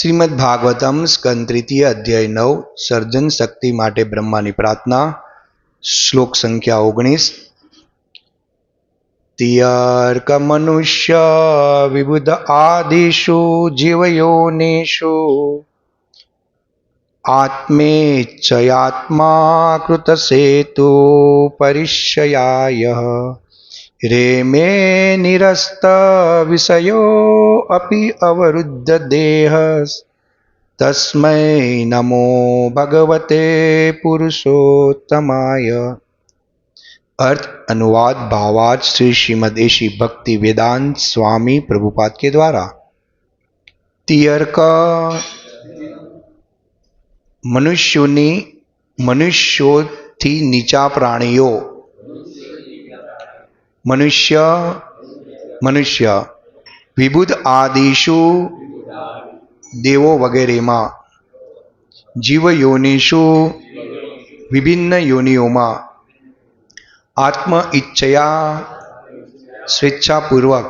શ્રીમદ ભાગવતમ સ્કંદ તૃતીય અધ્યાય નવ, સર્જન શક્તિ માટે બ્રહ્માની પ્રાર્થના, શ્લોક સંખ્યા ઓગણીસ. તિયર્ક મનુષ્ય વિબુધ આદિષુ જીવયોનિષુ આત્મેચ્છયાત્મા કૃત સેતુ પરિશ્યયાય રેમે નિરસ્ત વિષયો અપી અવરુદ્ધ દેહ તસ્મૈ નમો ભગવતે પુરુષોત્તમાય अर्थ अनुवाद भावार्थ श्री श्रीमद एशी भक्ति वेदांत स्वामी प्रभुपाद के द्वारा તિયર્ક મનુષ્યોની મનુષ્યોથી નીચા પ્રાણીઓ મનુષ્ય મનુષ્ય વિબુધ આદિશુ, દેવો વગેરેમાં જીવ વિભિન્ન યોનિઓમાં, આત્મ ઈચ્છયા, સ્વેચ્છાપૂર્વક,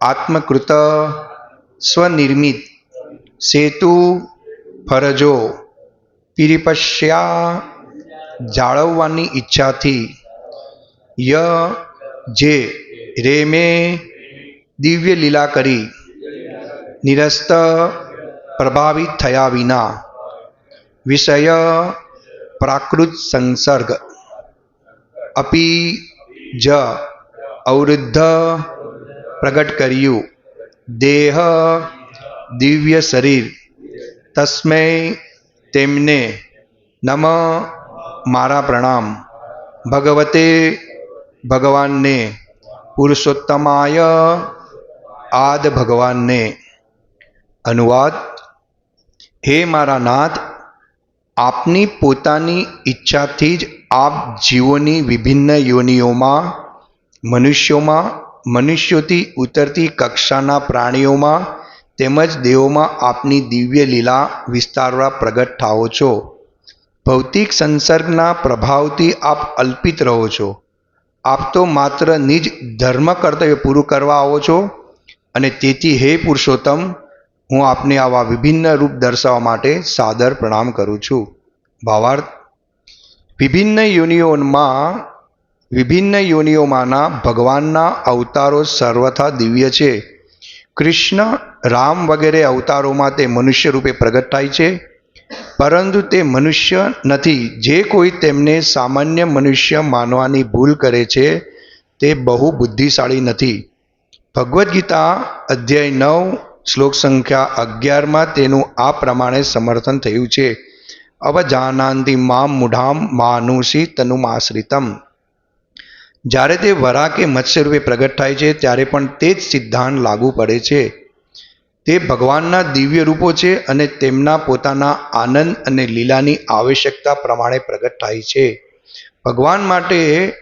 આત્મકૃત, સ્વનિર્મિત, સેતુ, ફરજો, પિરિપશ્યા, જાળવવાની ઈચ્છાથી, ય જે રેમે દિવ્ય લીલા કરી નિરસ્ત પ્રભાવિત થયા વિના વિષય પ્રાકૃત સંસર્ગ અપી જ અવરુદ્ધ પ્રગટ કર્યું દેહ દિવ્ય શરીર તસ્મૈ તેમને નમ મારા પ્રણામ ભગવતે ભગવાનને, પુરુષોત્તમાય આદ ભગવાનને. અનુવાદ, હે મારા નાથ, આપની પોતાની ઈચ્છાથી જ આપ જીવોની વિભિન્ન યોનિઓમાં, મનુષ્યોમાં, મનુષ્યોથી ઉતરતી કક્ષાના પ્રાણીઓમાં, તેમજ દેવોમાં આપની દિવ્ય લીલા વિસ્તારવા પ્રગટ થાઓ છો. ભૌતિક સંસર્ગના પ્રભાવથી આપ અલ્પિત રહો છો. આપ તો માત્ર નિજ ધર્મ કર્તવ્ય પૂરું કરવા આવો છો અને તેથી હે પુરુષોત્તમ, હું આપને આવા વિભિન્ન રૂપ દર્શાવવા માટે સાદર પ્રણામ કરું છું. ભાવાર્થ, વિભિન્ન યોનિઓમાં, વિભિન્ન યોનિઓમાંના ભગવાનના અવતારો સર્વથા દિવ્ય છે. કૃષ્ણ રામ વગેરે અવતારોમાં તે મનુષ્ય રૂપે પ્રગટ થાય છે. પરંતુ તે મનુષ્ય નથી. જે કોઈ તેમને સામાન્ય મનુષ્ય માનવાની ભૂલ કરે છે, તે બહુ બુદ્ધિશાળી નથી. ભગવદ્ ગીતા અધ્યાય નવ, શ્લોક સંખ્યા અગિયારમાં તેનું આ પ્રમાણે સમર્થન થયું છે. અવજાનાંતિ મામ મૂઢામ માનુષી તનુમાશ્રિતમ. જ્યારે તે વરા કે મત્સ્ય રૂપે પ્રગટ થાય છે, ત્યારે પણ તે જ સિદ્ધાંત લાગુ પડે છે. તે ભગવાનના દિવ્ય રૂપો છે અને તેમના પોતાના આનંદ અને લીલાની આવશ્યકતા પ્રમાણે પ્રગટ થાય છે. ભગવાન માટે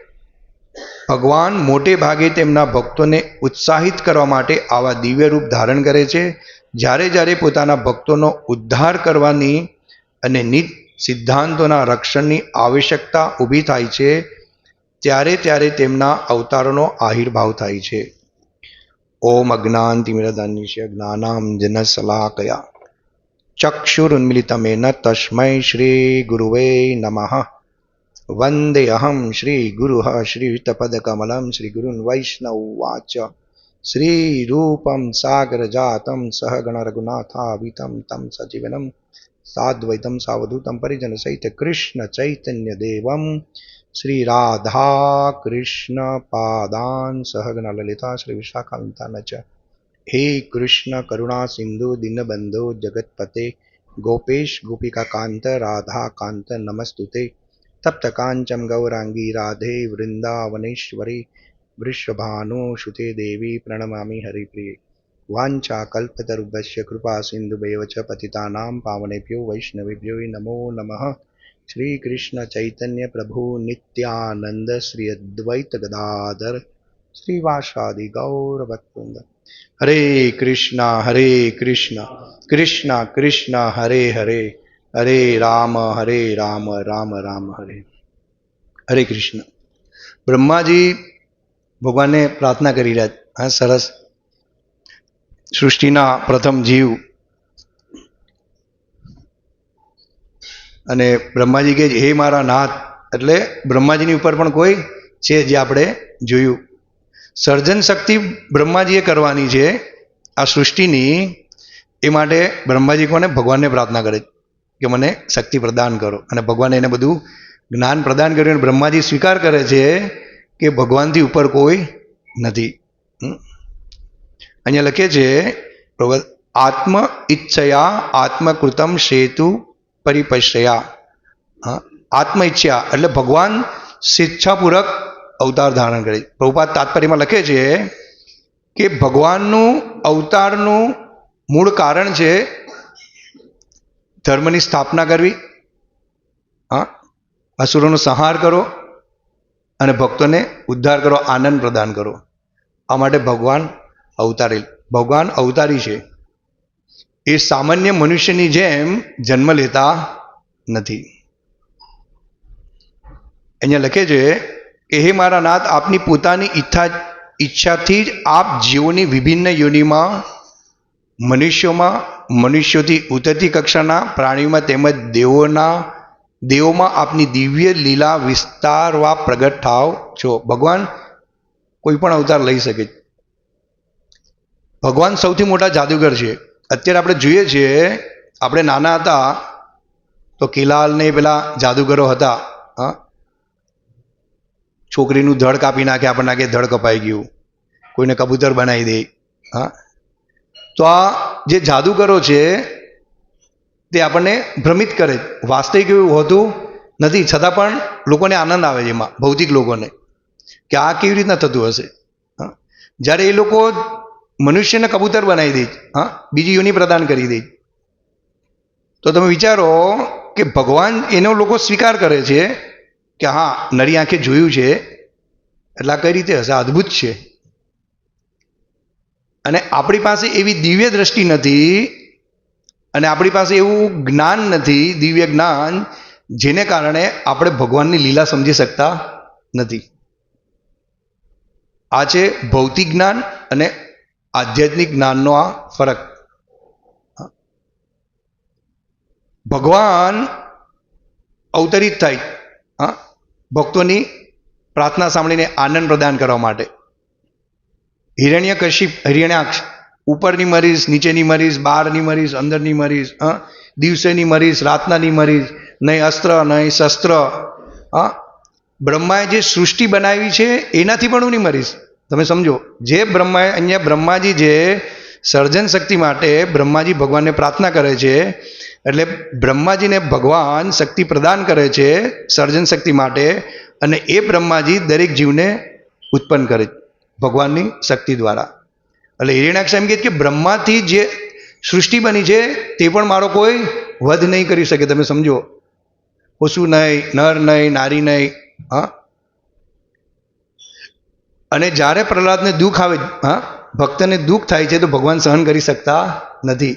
ભગવાન મોટે ભાગે તેમના ભક્તોને ઉત્સાહિત કરવા માટે આવા દિવ્ય રૂપ ધારણ કરે છે. જ્યારે જ્યારે પોતાના ભક્તોનો ઉદ્ધાર કરવાની અને નિત સિદ્ધાંતોના રક્ષણની આવશ્યકતા ઊભી થાય છે, ત્યારે ત્યારે તેમના અવતારોનો આહિર્ભાવ થાય છે. ઓમ અજ્ઞાનતિમિરદાન્યસ્ય જ્ઞાનામ જન સલાકયા ચક્ષુરુન્મિલિતમેન તસ્મૈ શ્રી ગુરુવે નમઃ વંદેઅહમ શ્રી ગુરુઃ શ્રીયુતપદકમલમ શ્રી ગુરુન વૈષ્ણવવાચ શ્રીરૂપમ સાગરજાતમ સહગણ રઘુનાથાવિતમ તમ સજીવનમ સાદ્વૈતમ સાવધૂતમ પરિજન સહિત કૃષ્ણ ચૈતન્ય દેવમ શ્રી રાધા કૃષ્ણ પાદાન સહગણ લલિતા શ્રી વિશાખાંતાન ચ હે કૃષ્ણ કરુણા સિંધુ દિનબંધો જગતપતે ગોપેશ ગોપિકા કાંત રાધા કાંત નમસ્તુતે તપ્ત કાંચમ ગૌરાંગી રાધે વૃંદાવનેશ્વરી વૃષભાનુસુતે દેવી પ્રણમામી હરિપ્રિય વાંચા કલ્પતરુભ્યશ્ચ કૃપા સિંધુભૈવ ચ પતિતાનાં પાવનેભ્યો વૈષ્ણવેભ્યો નમો નમઃ શ્રી કૃષ્ણ ચૈતન્ય પ્રભુ નિત્યાનંદ શ્રી અદ્વૈત ગદાધર શ્રીવાસાદિ ગૌર ભક્તવૃંદ હરે કૃષ્ણ હરે કૃષ્ણ કૃષ્ણ કૃષ્ણ હરે હરે હરે રામ હરે રામ રામ રામ હરે હરે કૃષ્ણ બ્રહ્માજી ભગવાનને પ્રાર્થના કરી રહ્યા હા સરસ સૃષ્ટિના પ્રથમ જીવ અને બ્રહ્માજી કહે છે, હે મારા નાથ. એટલે બ્રહ્માજીની ઉપર પણ કોઈ છે જે આપણે જોયું. સર્જન શક્તિ બ્રહ્માજીએ કરવાની છે આ સૃષ્ટિની એ માટે બ્રહ્માજી કોને? ભગવાનને પ્રાર્થના કરે કે મને શક્તિ પ્રદાન કરો. અને ભગવાને એને બધું જ્ઞાન પ્રદાન કર્યું અને બ્રહ્માજી સ્વીકાર કરે છે કે ભગવાનથી ઉપર કોઈ નથી? અહીંયા લખે છે આત્મ ઈચ્છયા આત્મકૃતમ સેતુ પરિપશ્રયા હા આત્મ ઈચ્છા એટલે ભગવાન સ્વેચ્છાપૂર્વક અવતાર ધારણ કરે. પ્રભુપાદ તાત્પર્યમાં લખે છે કે ભગવાનનું અવતારનું મૂળ કારણ છે ધર્મની સ્થાપના કરવી, હા, અસુરોનો સંહાર કરો અને ભક્તોને ઉદ્ધાર કરો આનંદ પ્રદાન કરો આ માટે ભગવાન અવતારેલ, ભગવાન અવતારી છે. એ સામાન્ય મનુષ્યની જેમ જન્મ લેતા નથી. અહીંયા લખે છે કે, હે મારા નાથ, આપની પોતાની ઈચ્છા, ઈચ્છાથી જ આપ જીવોની વિભિન્ન યોનિમાં, મનુષ્યોમાં, મનુષ્યોથી ઉતરતી કક્ષાના પ્રાણીઓમાં તેમજ દેવોના, દેવોમાં આપની દિવ્ય લીલા વિસ્તારવા પ્રગટ થાવ છો. ભગવાન કોઈ પણ અવતાર લઈ શકે. ભગવાન સૌથી મોટા જાદુગર છે. અત્યારે આપણે જોઈએ છીએ, આપણે નાના હતા, તો કિલાલ ને પેલા જાદુગરો હતા, હા? છોકરીનું ધડ કાપી નાખે, આપણને કે ધડ કપાઈ ગયું. કોઈને કબૂતર બનાવી દે, હા? તો આ જે જાદુગરો છે, તે આપણને ભ્રમિત કરે. વાસ્તવિક એવું હોતું નથી, છતાં પણ લોકોને આનંદ આવે છે એમાં, ભૌતિક લોકોને, કે આ કેવી રીતના થતું હશે, હા? જ્યારે એ લોકો મનુષ્યને કબૂતર બનાવી દે હા? બીજી યોની પ્રદાન કરી દે તો તમે વિચારો કે ભગવાન એનો લોકો સ્વીકાર કરે છે કે હા નરી આંખે જોયું છે, એટલે આ કઈ રીતે હશે? અદ્ભુત છે. અને આપણી પાસે એવી દિવ્ય દ્રષ્ટિ નથી અને આપણી પાસે એવું જ્ઞાન નથી, દિવ્ય જ્ઞાન, જેને કારણે આપણે ભગવાનની લીલા સમજી શકતા નથી. આ છે ભૌતિક જ્ઞાન અને આધ્યાત્મિક જ્ઞાનનો આ ફરક. ભગવાન અવતરિત થાય, હા, ભક્તોની પ્રાર્થના સાંભળીને આનંદ પ્રદાન કરવા માટે. હિરણ્ય કશિપ હિરણ્યાક્ષ, ઉપરની મરીશ નીચેની મરીશ બહારની મરીશ અંદરની મરીશ હા, દિવસેની મરીશ રાતનાની મરીશ નહીં અસ્ત્ર, નહીં શસ્ત્ર, હા, બ્રહ્માએ જે સૃષ્ટિ બનાવી છે, એનાથી પણ હું નહીં મરીશ તમે સમજો, જે બ્રહ્માએ અહીંયા બ્રહ્માજી જે સર્જન શક્તિ માટે બ્રહ્માજી ભગવાનને પ્રાર્થના કરે છે, એટલે બ્રહ્માજીને ભગવાન શક્તિ પ્રદાન કરે છે સર્જન શક્તિ માટે, અને એ બ્રહ્માજી દરેક જીવને ઉત્પન્ન કરે ભગવાનની શક્તિ દ્વારા. એટલે હિરણાક્ષ એમ કહે કે બ્રહ્માથી જે સૃષ્ટિ બની છે, તે પણ મારો કોઈ વધ નહીં કરી શકે, તમે સમજો. પશુ નહીં, નર નહીં, નારી નહીં, હા? અને જ્યારે પ્રહલાદને દુઃખ આવે, હા, ભક્તને દુઃખ થાય છે તો ભગવાન સહન કરી શકતા નથી.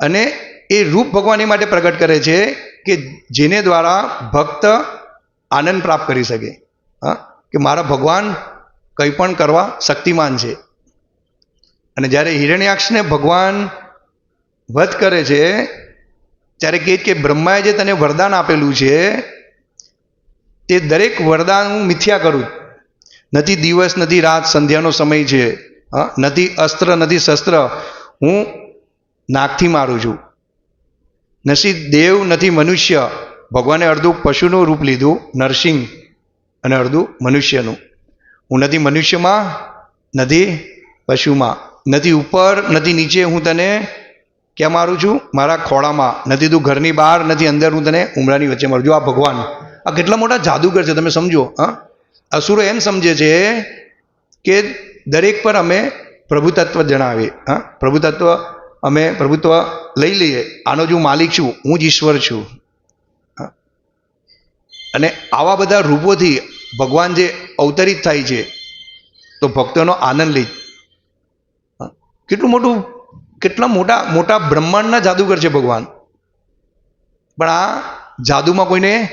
અને એ રૂપ ભગવાન એ માટે પ્રગટ કરે છે કે જેને દ્વારા ભક્ત આનંદ પ્રાપ્ત કરી શકે. હા, કે મારા ભગવાન કંઈ પણ કરવા શક્તિમાન છે. અને જ્યારે હિરણ્યાક્ષને ભગવાન વધ કરે છે, ત્યારે કહે કે બ્રહ્માએ જે તને વરદાન આપેલું છે, તે દરેક વરદાન હું મિથ્યા કરું. નથી દિવસ, નથી રાત, સંધ્યાનો સમય છે. નથી અસ્ત્ર, નથી શસ્ત્ર. હું નાકથી મારું છું. નથી દેવ, નથી મનુષ્ય. ભગવાને અડધું પશુનું રૂપ લીધું, નરસિંહ, અને અડધું મનુષ્યનું. હું નથી મનુષ્યમાં, નથી પશુમાં. નથી ઉપર, નથી નીચે હું તને ક્યાં મારું છું? મારા ખોળામાં. નથી તું ઘરની બહાર, નથી અંદર હું તને ઉમરાની વચ્ચે મારું છું. આ ભગવાન. આ કેટલા મોટા જાદુગર છે, તમે સમજો, હા? અસુરો એમ સમજે છે કે દરેક પર અમે પ્રભુતત્વ જણાવીએ, હા? પ્રભુતત્વ અમે પ્રભુત્વ લઈ લઈએ. આનો જ હું માલિક છું, હું જ ઈશ્વર છું. અને આવા બધા રૂપોથી ભગવાન જે અવતરિત થાય છે, તો ભક્તોનો આનંદ લે. કેટલું મોટું, કેટલા મોટા મોટા બ્રહ્માંડના જાદુગર છે ભગવાન. પણ આ જાદુમાં કોઈને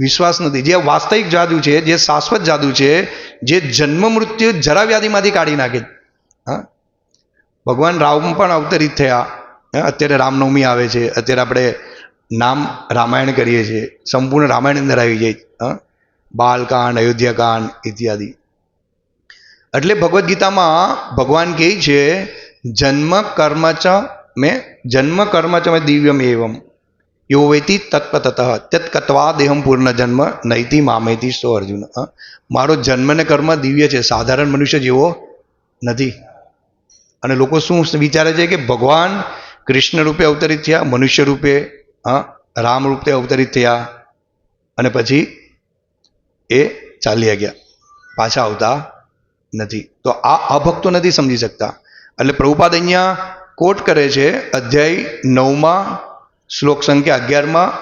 વિશ્વાસ નથી. જે વાસ્તવિક જાદુ છે, જે શાશ્વત જાદુ છે, જે જન્મ મૃત્યુ જરા વ્યાધિમાંથી કાઢી નાખે. હા? ભગવાન રામ પણ અવતરિત થયા. અત્યારે રામનવમી આવે છે. અત્યારે આપણે નામ રામાયણ કરીએ છીએ. સંપૂર્ણ રામાયણ અંદર આવી જાય. હા? બાલકાંડ, અયોધ્યાકાંડ ઇત્યાદિ. એટલે ભગવદ્ ગીતામાં ભગવાન કહે છે, જન્મ કર્મ ચ મેં જન્મ કર્મ ચ મેં દિવ્યમ એવમ. યો વેતી તત્પતત તત્કત્વા દેહમ પૂર્ણ જન્મ નૈતિ મામેતિ સો અર્જુન? મારો જન્મ ને કર્મ દિવ્ય છે સાધારણ મનુષ્ય જેવો નથી અને લોકો શું વિચારે છે કે ભગવાન કૃષ્ણ રૂપે અવતરિત થયા, મનુષ્ય રૂપે હા રામ રૂપે અવતરિત થયા, અને પછી એ ચાલ્યા ગયા, પાછા આવતા નથી. તો આ અભક્તો નથી સમજી શકતા. એટલે પ્રભુપાદ અહીંયા કોટ કરે છે, અધ્યાય નવમાં શ્લોક સંખ્યા અગિયારમાં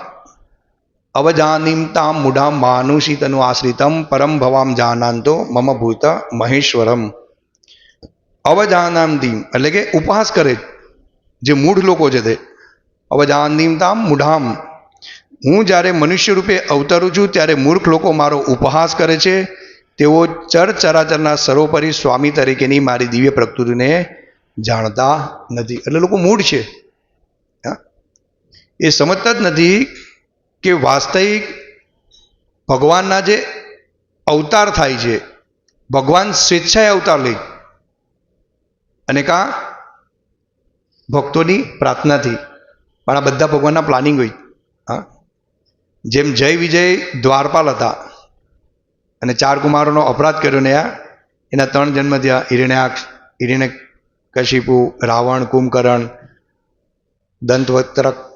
અવજાનીમ મુઢામ માનુષિતનું આશ્રિતમ પરમ ભવામ જાનાંતો મમ ભૂત મહેશ્વરમ. અવજાનામતીમ એટલે કે ઉપહાસ કરે જે મૂઢ લોકો છે તે. અવજાનીમ મુઢામ. હું જ્યારે મનુષ્ય રૂપે અવતરું છું, ત્યારે મૂર્ખ લોકો મારો ઉપહાસ કરે છે. તેઓ ચરચરાચરના સર્વોપરી સ્વામી તરીકેની મારી દિવ્ય પ્રકૃતિને જાણતા નથી. એટલે લોકો મૂઢ છે? એ સમજતા જ નથી કે વાસ્તવિક ભગવાનના જે અવતાર થાય છે, ભગવાન સ્વેચ્છાએ અવતાર લે. અને કાં? ભક્તોની પ્રાર્થનાથી. પણ આ બધા ભગવાનના પ્લાનિંગ હોય. હા. જેમ જય વિજય દ્વારપાલ હતા. અને ચાર કુમારોનો અપરાધ કર્યો ને આ. એના ત્રણ જન્મ થયા. હિરણ્યાક્ષ હિરણ્ય કશિપુ રાવણ, કુંભકર્ણ દંતવક્તરક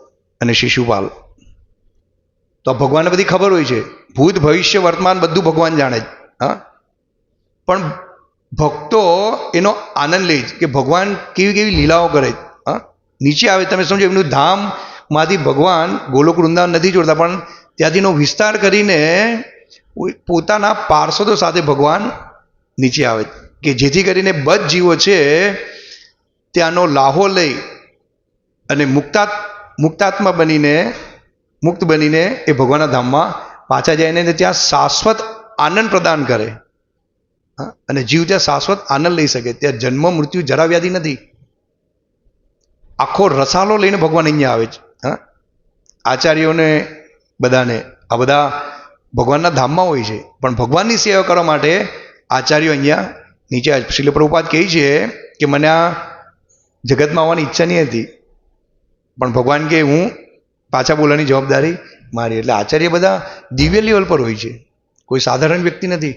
અને શિશુપાલ. તો ભગવાનને બધી ખબર હોય છે. ભૂત, ભવિષ્ય, વર્તમાન બધું ભગવાન જાણે છે હા? પણ ભક્તો એનો આનંદ લે છે કે ભગવાન કેવી કેવી લીલાઓ કરે છે. હા? નીચે આવે તમે સમજો એમનું ધામમાંથી ભગવાન ગોલોક વૃંદાવન નથી જોડતા, પણ ત્યાંથીનો વિસ્તાર કરીને પોતાના પાર્ષદો સાથે ભગવાન નીચે આવે કે જેથી કરીને બધ જીવો છે, ત્યાંનો લાહો લઈ અને મુક્તા મુક્તાત્મા બનીને, મુક્ત બનીને એ ભગવાનના ધામમાં પાછા જઈને ત્યાં શાશ્વત આનંદ પ્રદાન કરે? અને જીવ ત્યાં શાશ્વત આનંદ લઈ શકે. ત્યાં જન્મ, મૃત્યુ, જરા વ્યાધિ નથી. આખો રસાલો લઈને ભગવાન અહીંયા આવે છે. હા, આચાર્યોને બધાને, આ બધા ભગવાનના ધામમાં હોય છે. પણ ભગવાનની સેવા કરવા માટે આચાર્યો અહીંયા નીચે પ્રભુપાદ કહે છે કે મને આ જગતમાં આવવાની ઈચ્છા નહીં હતી. પણ ભગવાન કે હું પાછા બોલવાની જવાબદારી મારી. એટલે આચાર્ય બધા દિવ્ય લેવલ પર હોય છે. કોઈ સાધારણ વ્યક્તિ નથી.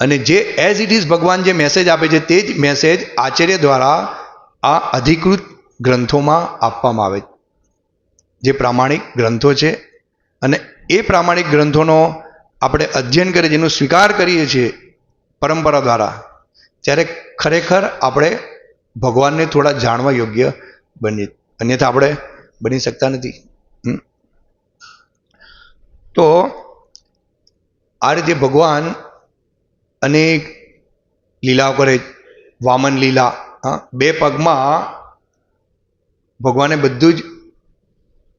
અને જે એઝ ઇટ ઇઝ ભગવાન જે મેસેજ આપે છે, તે જ મેસેજ આચાર્ય દ્વારા આ અધિકૃત ગ્રંથોમાં આપવામાં આવે જે પ્રામાણિક ગ્રંથો છે. અને એ પ્રામાણિક ગ્રંથોનો આપણે અધ્યયન કરીએ, જેનો સ્વીકાર કરીએ છીએ પરંપરા દ્વારા, ત્યારે ખરેખર આપણે ભગવાનને થોડા જાણવા યોગ્ય બનીએ અન્યથા આપણે બની શકતા નથી. તો આ રીતે ભગવાન અનેક લીલાઓ કરે, વામન લીલા બે પગમાં ભગવાને બધું જ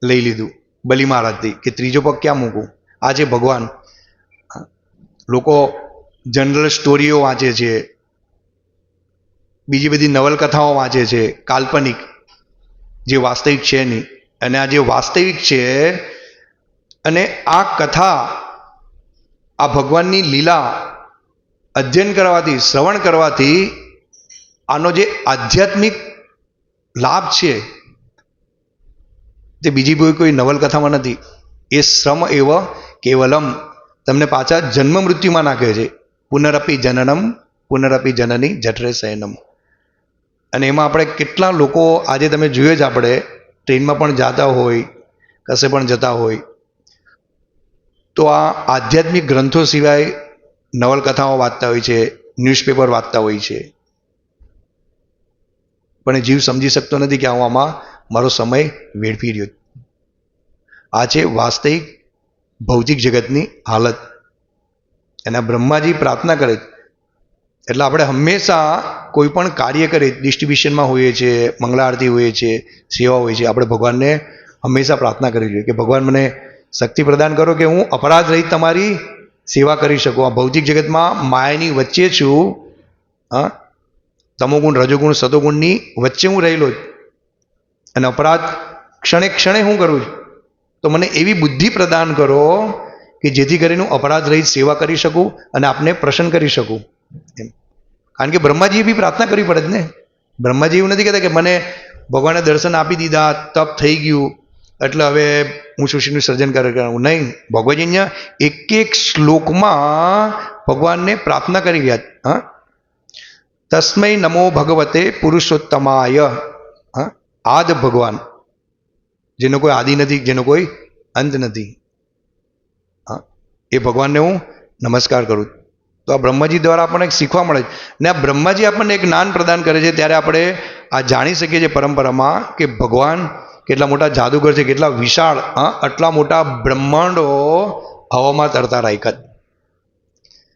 લઈ લીધું, બલિ મહારાજથી, કે ત્રીજો પગ ક્યાં મૂકું આ છે ભગવાન. લોકો જનરલ સ્ટોરીઓ વાંચે છે, બીજી બધી નવલકથાઓ વાંચે છે, કાલ્પનિક. જે વાસ્તવિક છે નહીં અને આ જે વાસ્તવિક છે અને આ કથા આ ભગવાનની લીલા અધ્યયન કરવાથી, શ્રવણ કરવાથી આનો જે આધ્યાત્મિક લાભ છે તે બીજી કોઈ કોઈ નવલકથામાં નથી, એ શ્રમ એવ કેવલમ તમને પાછા જન્મ મૃત્યુમાં નાખે છે. પુનરપી જનનમ, પુનરપી જનની જઠરે શયનમ. અને એમાં આપણે કેટલા લોકો આજે તમે જોઈએ જ આપણે, ટ્રેનમાં પણ જતા હોય, કશે પણ જતા હોય. તો આ આધ્યાત્મિક ગ્રંથો સિવાય નવલકથાઓ વાંચતા હોય છે, ન્યૂઝપેપર વાંચતા હોય છે. પણ જીવ સમજી શકતો નથી કે હું આમાં મારો સમય વેડફી રહ્યો. આ છે વાસ્તવિક ભૌતિક જગતની હાલત. એના બ્રહ્માજી પ્રાર્થના કરે છે. એટલે આપણે હંમેશા કોઈ પણ કાર્ય કરીએ ડિસ્ટ્રીબ્યુશનમાં હોઈએ છીએ મંગળા આરતી હોઈએ છીએ સેવા હોય છે, આપણે ભગવાનને હંમેશા પ્રાર્થના કરવી જોઈએ કે ભગવાન મને શક્તિ પ્રદાન કરો કે હું અપરાધ રહિત તમારી સેવા કરી શકું. આ ભૌતિક જગતમાં માયાની વચ્ચે છું. હા? તમોગુણ, રજોગુણ સતોગુણની વચ્ચે હું રહેલો જ. અને અપરાધ ક્ષણે ક્ષણે હું કરું છું. તો મને એવી બુદ્ધિ પ્રદાન કરો કે જેથી કરીને હું અપરાધ રહિત સેવા કરી શકું અને આપને પ્રસન્ન કરી શકું. એમ. કારણ કે બ્રહ્માજીએ બી પ્રાર્થના કરવી પડે જ ને. બ્રહ્માજી એવું નથી કહેતા કે મને ભગવાને દર્શન આપી દીધા, તપ થઈ ગયું, એટલે હવે હું સૃષ્ટિનું સર્જન કરે નહીં. ભગવાનજી અહીંયા એક એક શ્લોકમાં ભગવાનને પ્રાર્થના કરી રહ્યા હા? તસ્મૈ નમો ભગવતે પુરુષોત્તમાય. હા? આદ ભગવાન. જેનો કોઈ આદિ નથી, જેનો કોઈ અંત નથી. હા? એ ભગવાનને હું નમસ્કાર કરું તો આ બ્રહ્માજી દ્વારા આપણને એક શીખવા મળે છે. ને આ બ્રહ્માજી આપણને એક જ્ઞાન પ્રદાન કરે છે, ત્યારે આપણે આ જાણી શકીએ છીએ પરંપરામાં કે ભગવાન કેટલા મોટા જાદુગર છે, કેટલા વિશાળ હા આટલા મોટા બ્રહ્માંડો હવામાં તરતા રાખ્યા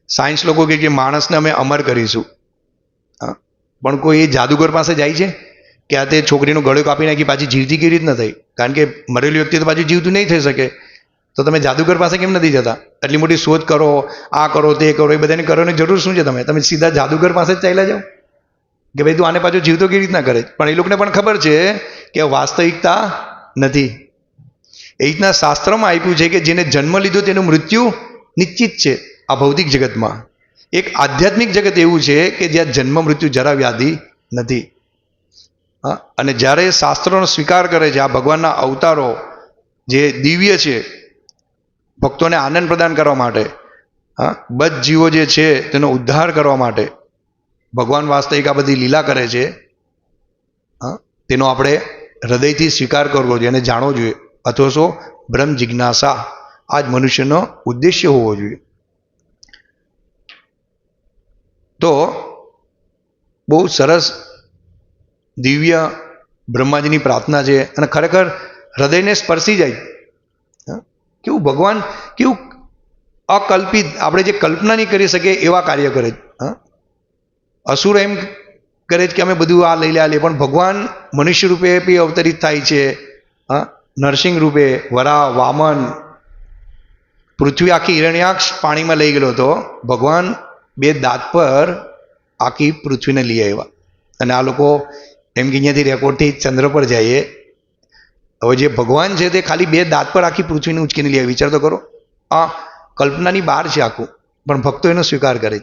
સાયન્સ લોકો કે માણસને અમે અમર કરીશું. હા પણ કોઈ એ જાદુગર પાસે જાય છે? કે આ તે છોકરીનો ગળો કાપી નાખી પાછી જીવતી કેવી રીતના થઈ? કારણ કે મરેલી વ્યક્તિ તો પાછી જીવતું નહીં થઈ શકે. તો તમે જાદુગર પાસે કેમ નથી જતા? એટલી મોટી શોધ કરો, આ કરો, તે કરો, એ બધાને કરવાની જરૂર શું છે તમે? તમે સીધા જાદુગર પાસે જ ચાલ્યા જાઓ? કે ભાઈ તું આને પાછો જીવતો કેવી રીતના કરે? પણ એ લોકોને પણ ખબર છે કે વાસ્તવિકતા નથી. એ રીતના શાસ્ત્રમાં આપ્યું છે કે જેને જન્મ લીધો તેનું મૃત્યુ નિશ્ચિત છે આ ભૌતિક જગતમાં. એક આધ્યાત્મિક જગત એવું છે કે જ્યાં જન્મ મૃત્યુ જરા વ્યાધિ નથી. હા? અને જ્યારે શાસ્ત્રોનો સ્વીકાર કરે છે, આ ભગવાનના અવતારો જે દિવ્ય છે ભક્તોને આનંદ પ્રદાન કરવા માટે, હા, બધ જીવો જે છે તેનો ઉદ્ધાર કરવા માટે ભગવાન વાસ્તવિક આ બધી લીલા કરે છે, હા, તેનો આપણે હૃદયથી સ્વીકાર કરવો જોઈએ અને જાણવો જોઈએ અથવા તો બ્રહ્મ જિજ્ઞાસા આ જ મનુષ્યનો ઉદ્દેશ્ય હોવો જોઈએ તો બહુ સરસ દિવ્ય બ્રહ્માજીની પ્રાર્થના છે અને ખરેખર હૃદયને સ્પર્શી જાય? કેવું ભગવાન કેવું અકલ્પિત, આપણે જે કલ્પના નહીં કરી શકીએ એવા કાર્ય કરે હા? અસુર એમ કરે છે કે અમે બધું આ લઈ લે લે, પણ ભગવાન મનુષ્ય રૂપે બી અવતરિત થાય છે, હા? નરસિંહ રૂપે વરા, વામન, પૃથ્વી આખી હિરણ્યાક્ષ પાણીમાં લઈ ગયેલો હતો, ભગવાન બે દાંત પર આખી પૃથ્વીને લઈ આવ્યા. અને આ લોકો એમ કે અહીંયાથી રેકોર્ડથી ચંદ્ર પર જઈએ હવે જે ભગવાન છે તે ખાલી બે દાંત પર આખી પૃથ્વીને ઉંચકીને લઈ વિચાર તો કરો. આ કલ્પનાની બહાર છે આખું, પણ ભક્તો એનો સ્વીકાર કરે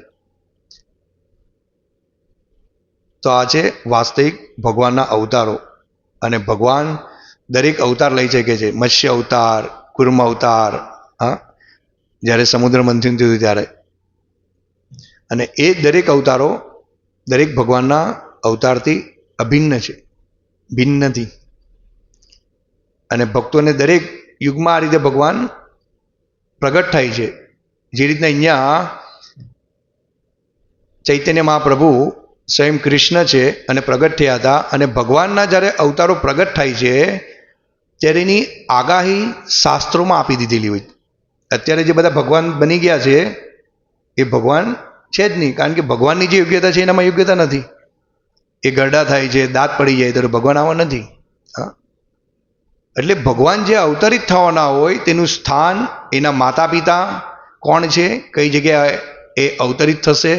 તો આ છે વાસ્તવિક ભગવાનના અવતારો. અને ભગવાન દરેક અવતાર લઈ શકે છે. મત્સ્ય અવતાર, કુર્મ અવતાર, હા? જ્યારે સમુદ્ર મંથન થયું ત્યારે. અને એ દરેક અવતારો દરેક ભગવાનના અવતારથી અભિન્ન છે. ભિન્ન નથી અને ભક્તોને દરેક યુગમાં આ રીતે ભગવાન પ્રગટ થાય છે. જે રીતના અહીંયા ચૈતન્ય મહાપ્રભુ સ્વયં કૃષ્ણ છે અને પ્રગટ થયા હતા અને ભગવાનના જ્યારે અવતારો પ્રગટ થાય છે, ત્યારે એની આગાહી શાસ્ત્રોમાં આપી દીધેલી હોય. અત્યારે જે બધા ભગવાન બની ગયા છે, એ ભગવાન છે જ નહીં, કારણ કે ભગવાનની જે યોગ્યતા છે એનામાં યોગ્યતા નથી. એ ગરડા થાય છે, દાંત પડી જાય તો ભગવાન આવા નથી. હા. એટલે ભગવાન જે અવતરિત થવાના હોય તેનું સ્થાન એના માતા પિતા કોણ છે, કઈ જગ્યાએ એ અવતરિત થશે,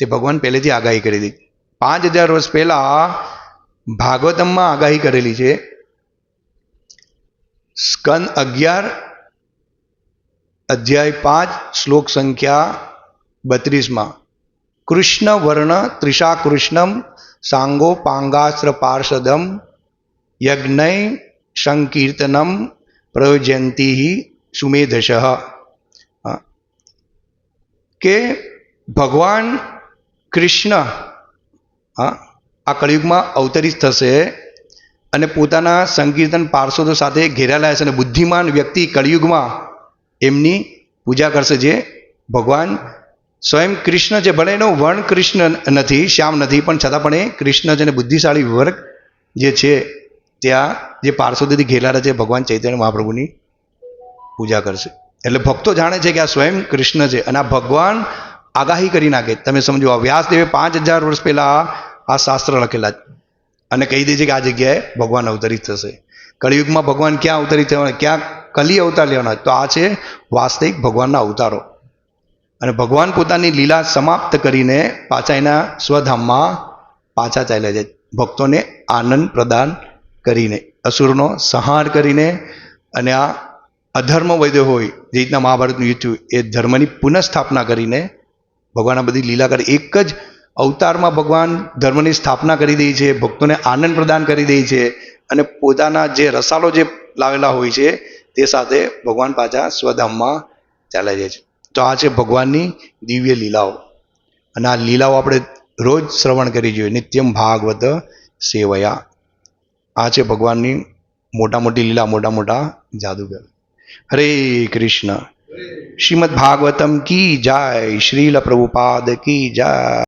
તે ભગવાન પહેલેથી આગાહી કરી દીધી. પાંચ હજાર વર્ષ પહેલા ભાગવતમમાં આગાહી કરેલી છે, સ્કંદ અગિયાર, અધ્યાય પાંચ, શ્લોક સંખ્યા બત્રીસમાં. કૃષ્ણ વર્ણ ત્રિષા કૃષ્ણમ સાંગો પાંગાસ્ત્ર પાર્ષદમ, યજ્ઞ સંકીર્તનમ પ્રયોજયંતી સુમેધશ. કે ભગવાન કૃષ્ણ આ કળિયુગમાં અવતરિત થશે અને પોતાના સંકીર્તન પાર્ષદો સાથે ઘેરાયેલા હશે અને બુદ્ધિમાન વ્યક્તિ કળિયુગમાં એમની પૂજા કરશે જે ભગવાન સ્વયં કૃષ્ણ છે ભલે એનો વર્ણ કૃષ્ણ નથી, શ્યામ નથી, પણ છતાં પણ એ કૃષ્ણ છે અને બુદ્ધિશાળી વર્ગ જે છે ત્યાં જે પાર્સોદીથી ઘેરાયેલા છે, ભગવાન ચૈતન્ય મહાપ્રભુની પૂજા કરશે. એટલે ભક્તો જાણે છે કે આ સ્વયં કૃષ્ણ છે અને આ ભગવાન આગાહી કરી નાખે. તમે સમજો, આ વ્યાસદેવે પાંચ હજાર વર્ષ પહેલાં આ શાસ્ત્ર લખેલા અને કહી દે છે કે આ જગ્યાએ ભગવાન અવતરિત થશે. કળિયુગમાં ભગવાન ક્યાં અવતરિત થવાના, ક્યાં કલી અવતાર લેવાના તો આ છે વાસ્તવિક ભગવાનના અવતારો. અને ભગવાન પોતાની લીલા સમાપ્ત કરીને પાછા એના સ્વધામમાં પાછા ચાલ્યા જાય. ભક્તોને આનંદ પ્રદાન કરીને, અસુરનો સંહાર કરીને અને આ અધર્મ વધ્યો હોય, જે રીતના મહાભારતનું યુદ્ધ થયું, એ ધર્મની પુનઃસ્થાપના કરીને ભગવાન બધી લીલા કરી એક જ અવતારમાં ભગવાન ધર્મની સ્થાપના કરી દે છે, ભક્તોને આનંદ પ્રદાન કરી દે છે અને પોતાના જે રસાલો જે લાવેલા હોય છે, તે સાથે ભગવાન પાછા સ્વધામમાં ચાલે જાય છે. તો આ છે ભગવાનની દિવ્ય લીલાઓ. અને આ લીલાઓ આપણે રોજ શ્રવણ કરી જોઈએ, નિત્યમ ભાગવત સેવયા. આ છે ભગવાનની મોટા મોટી લીલા મોટા મોટા જાદુગર. હરે કૃષ્ણ. શ્રીમદ ભાગવતમ કી જાય, શ્રીલ પ્રભુપાદ કી જાય.